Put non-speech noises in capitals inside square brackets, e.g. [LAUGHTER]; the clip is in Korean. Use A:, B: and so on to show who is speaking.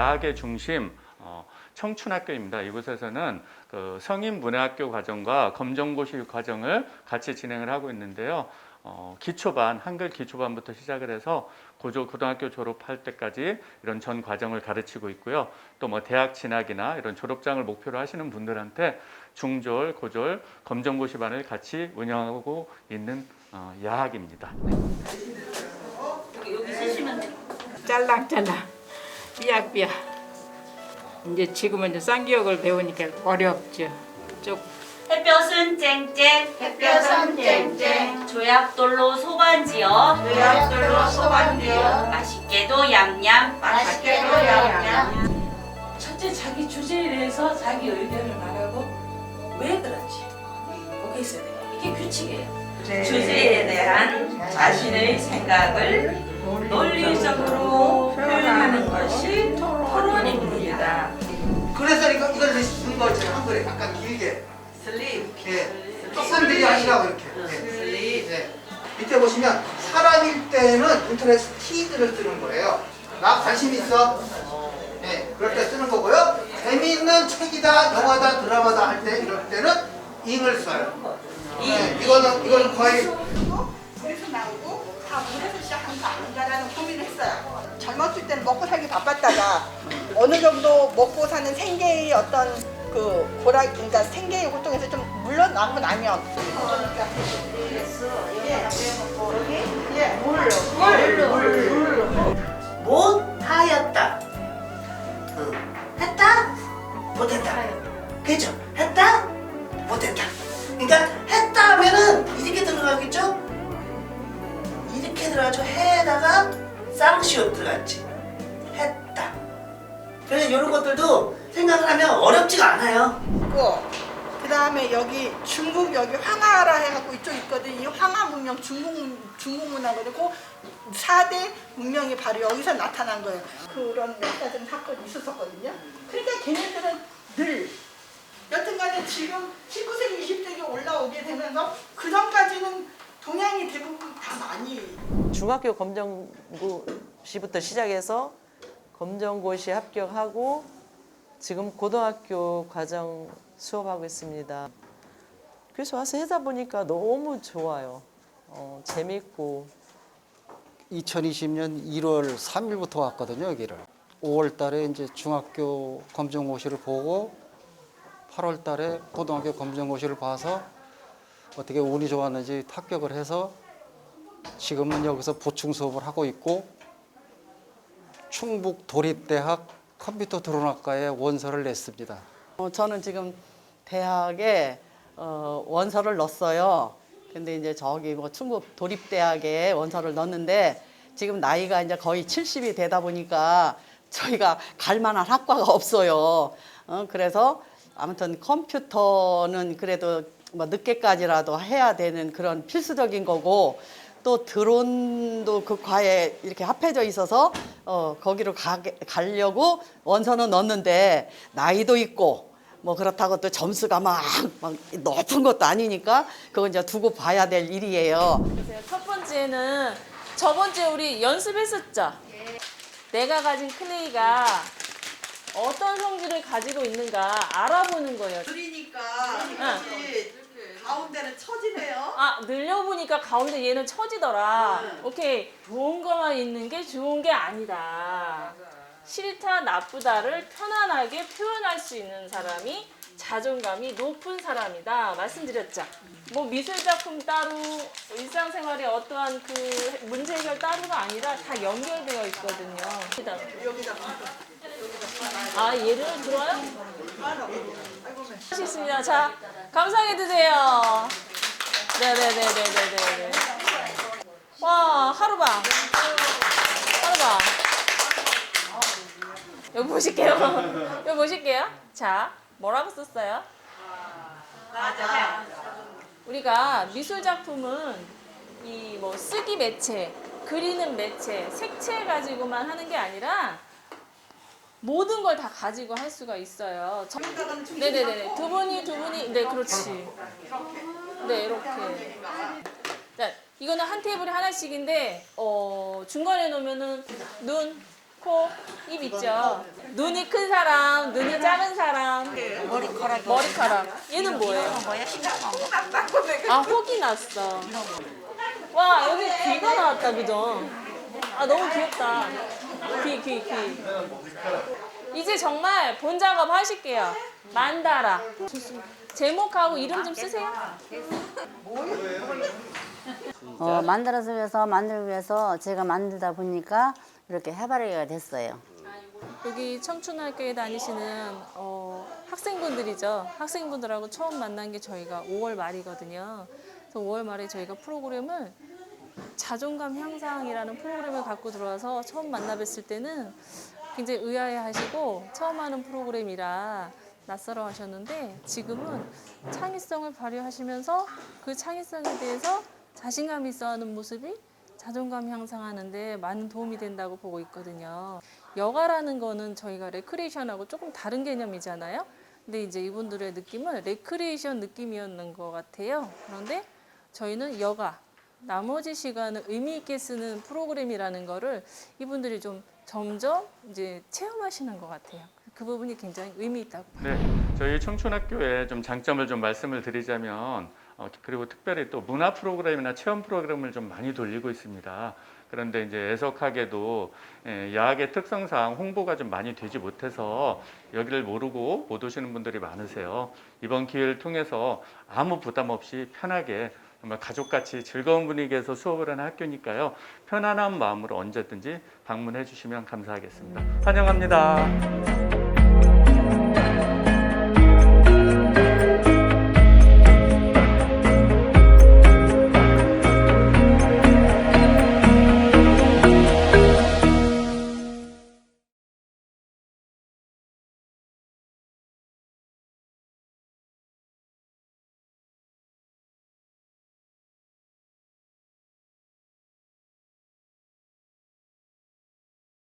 A: 야학의 중심 어, 청춘학교입니다. 이곳에서는 그 성인 문해학교 과정과 검정고시 과정을 같이 진행을 하고 있는데요. 어, 기초반 한글 기초반부터 시작을 해서 고조 고등학교 졸업할 때까지 이런 전 과정을 가르치고 있고요. 또 뭐 대학 진학이나 이런 졸업장을 목표로 하시는 분들한테 중졸, 고졸, 검정고시반을 같이 운영하고 있는 어, 야학입니다. 네.
B: 여기 쓰시면 돼.
C: 짤랑짤랑 삐약삐약 이제 지금은 이제 쌍기역을 배우니까 어렵죠 쭉
B: 햇볕은 쨍쨍,
D: 햇볕은 쨍쨍.
B: 조약돌로 소반지어,
D: 조약돌로 소반지어.
B: 맛있게도 얌얌,
D: 맛있게도 얌얌.
E: 첫째 자기 주제에 대해서 자기 의견을 말하고 왜 그런지 있어야 돼요. 이게 규칙이에요. 주제에 대한 자신의 생각을 논리적으로 표현하는 것이 토론입니다.
F: 그래서 이거 이걸 쓴 거지 한 글에 약간 길게
E: 슬립,
F: 예. 조금 들이 하시라고 이렇게 예. 예. 밑에 보시면 사람일 때는 인터넷 키들을 쓰는 거예요 나 관심 있어 예. 그럴 때 쓰는 거고요 재미있는 책이다 영화다 드라마다 할 때 이럴 때는 잉을 써요 예. 이거는 이거는 거의
D: 아닌가라는 고민을 했어요. 젊었을 때는 먹고 살기 바빴다가 어느 정도 먹고 사는 생계의 어떤 그 고라 그러니까 생계의 고통에서 좀 물러나고 나면 그러니까 예, 물, 물, 물, 물.
G: 못하였다. 어, 했다? 못했다. 그죠? 어렵지가 않아요.
D: 있고 그 다음에 여기 중국 여기 황하라 해갖고 이쪽 있거든. 이 황하 문명 중국 문- 중국 문화거든 그 4대 문명이 바로 여기서 나타난 거예요. 그런 몇 가지 사건이 있었었거든요. 그러니까 걔네들은 늘 여튼간에 지금 19세기 20세기 올라오게 되면서 그 전까지는 동양이 대부분 다 많이
H: 중학교 검정고시부터 시작해서 검정고시 합격하고 지금 고등학교 과정 수업하고 있습니다. 그래서 와서 하다 보니까 너무 좋아요. 어, 재밌고
I: 2020년 1월 3일부터 왔거든요, 여기를. 5월 달에 이제 중학교 검정고시를 보고 8월 달에 고등학교 검정고시를 봐서 어떻게 운이 좋았는지 합격을 해서 지금은 여기서 보충 수업을 하고 있고 충북 도립대학 컴퓨터 드론학과에 원서를 냈습니다.
J: 어, 저는 지금 대학에 어, 원서를 넣었어요. 근데 이제 저기 뭐 충북 도립대학에 원서를 넣었는데 지금 나이가 이제 거의 70이 되다 보니까 저희가 갈 만한 학과가 없어요. 어, 그래서 아무튼 컴퓨터는 그래도 뭐 늦게까지라도 해야 되는 그런 필수적인 거고 또 드론도 그 과에 이렇게 합해져 있어서 어, 거기로 가, 가려고 원서는 넣었는데 나이도 있고 뭐 그렇다고 또 점수가 막, 막 높은 것도 아니니까 그건 이제 두고 봐야 될 일이에요.
K: 첫 번째는 저번 주에 우리 연습했었죠? 내가 가진 클레이가 어떤 성질을 가지고 있는가 알아보는 거예요.
D: 그러니까
K: 응.
D: 가운데는 처지네요
K: 아, 늘려보니까 가운데 얘는 처지더라. 오케이. 좋은 것만 있는 게 좋은 게 아니다. 싫다, 나쁘다를 편안하게 표현할 수 있는 사람이 자존감이 높은 사람이다. 말씀드렸죠. 뭐 미술 작품 따로, 일상생활의 어떠한 그 문제 해결 따로가 아니라 다 연결되어 있거든요. 여기다. 아, 얘를 들어요? 하시겠습니다. 자, 감상해 드세요. 네네네네네네. 와, 하루방. 하루방. 여기 보실게요. [LAUGHS] 여기 보실게요. 자, 뭐라고 썼어요? 우리가 미술 작품은 이 뭐 쓰기 매체, 그리는 매체, 색채 가지고만 하는 게 아니라 모든 걸 다 가지고 할 수가 있어요. 저- 네네네. 두 분이 두 분이 네 그렇지. 네 이렇게. 자 이거는 한 테이블에 하나씩인데 어 중간에 놓으면은 눈 코, 입 있죠. 눈이 큰 사람, 눈이 작은 사람. 머리카락. 머리카락. 얘는 뭐예요?
B: 뭐야 거.
K: 아, 혹이 났어. 와, 여기 귀가 나왔다, 그죠? 아, 너무 귀엽다. 귀, 귀, 귀. 이제 정말 본 작업 하실게요. 만다라. 제목하고 이름 좀 쓰세요.
L: 어, 만들어서 만들기 위해서 제가 만들다 보니까 이렇게 해바라기가 됐어요.
K: 여기 청춘학교에 다니시는 어, 학생분들이죠. 학생분들하고 처음 만난 게 저희가 5월 말이거든요. 그래서 5월 말에 저희가 프로그램을 자존감 향상이라는 프로그램을 갖고 들어와서 처음 만나 뵀을 때는 굉장히 의아해 하시고 처음 하는 프로그램이라 낯설어 하셨는데 지금은 창의성을 발휘하시면서 그 창의성에 대해서 자신감 있어 하는 모습이 자존감 향상하는데 많은 도움이 된다고 보고 있거든요. 여가라는 거는 저희가 레크레이션하고 조금 다른 개념이잖아요. 근데 이제 이분들의 느낌은 레크레이션 느낌이었는 것 같아요. 그런데 저희는 여가, 나머지 시간을 의미 있게 쓰는 프로그램이라는 거를 이분들이 좀 점점 이제 체험하시는 것 같아요. 그 부분이 굉장히 의미 있다고
A: 네, 저희 청춘학교의 좀 장점을 좀 말씀을 드리자면 어, 그리고 특별히 또 문화 프로그램이나 체험 프로그램을 좀 많이 돌리고 있습니다. 그런데 이제 애석하게도 예, 야학의 특성상 홍보가 좀 많이 되지 못해서 여기를 모르고 못 오시는 분들이 많으세요. 이번 기회를 통해서 아무 부담 없이 편하게 정말 가족같이 즐거운 분위기에서 수업을 하는 학교니까요. 편안한 마음으로 언제든지 방문해 주시면 감사하겠습니다. 환영합니다.